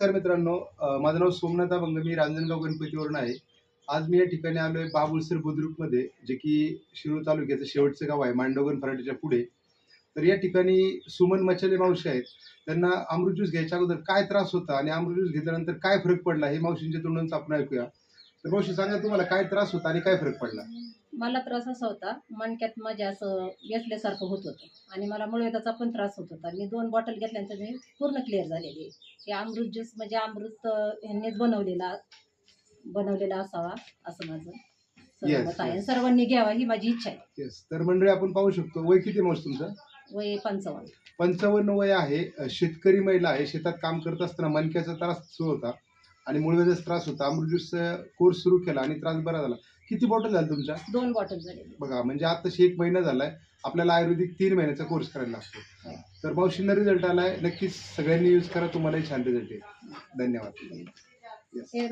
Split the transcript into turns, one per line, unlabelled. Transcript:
नमस्कार मित्रांनो माझं नाव सोमनाथ अभंग मी रांजणगाव गणपतीवरून आहे. आज मी या ठिकाणी आलोय बाबुलसर बुद्रुकमध्ये जे की शिरूर तालुक्याचं शेवटचं गाव आहे मांडवगण फराटीच्या पुढे. तर या ठिकाणी सुमन मच्छले मावशी आहेत. त्यांना अमृत ज्यूस घ्यायच्या अगोदर काय त्रास होता आणि अमृत ज्यूस घेतल्यानंतर काय फरक पडला हे मावशींच्या तोंडून आपण ऐकूया. तर मावशी सांगा तुम्हाला काय त्रास होता आणि काय फरक पडला?
मला त्रास असा होता मणक्यात माझ्या असं वेचल्यासारखं होत होतं. आणि मला मुळव्याधाचा पण त्रास होत होता. मी दोन बॉटल घेतल्यानंतर मी पूर्ण क्लिअर झालेली. हे अमृत ज्यूस म्हणजे अमृत ह्यांनीच बनवलेला बनवलेला असावा असं माझं आहे. सर्वांनी घ्यावा ही माझी इच्छा आहे.
येस तर मंडळी आपण पाहू शकतो वय किती मावशी तुमचं?
वय पंचावन्न.
पंचावन्न वय आहे. शेतकरी महिला आहे. शेतात काम करत असताना मणक्याचा त्रास सुरू होता. आणि मुळव्याधाचा त्रास होता. अमृत ज्यूसचा कोर्स सुरू केला आणि त्रास बरा झाला. किती बॉटल झाल्या तुमच्या?
दोन बॉटल झालेली
बघा म्हणजे आताशी एक महिना झालाय. आपल्याला आयुर्वेदिक तीन महिन्याचा कोर्स करायला लागतो. तर मावशींना रिझल्ट आलाय. नक्कीच सगळ्यांनी यूज करा. तुम्हालाही छान रिझल्ट येईल. धन्यवाद.
हे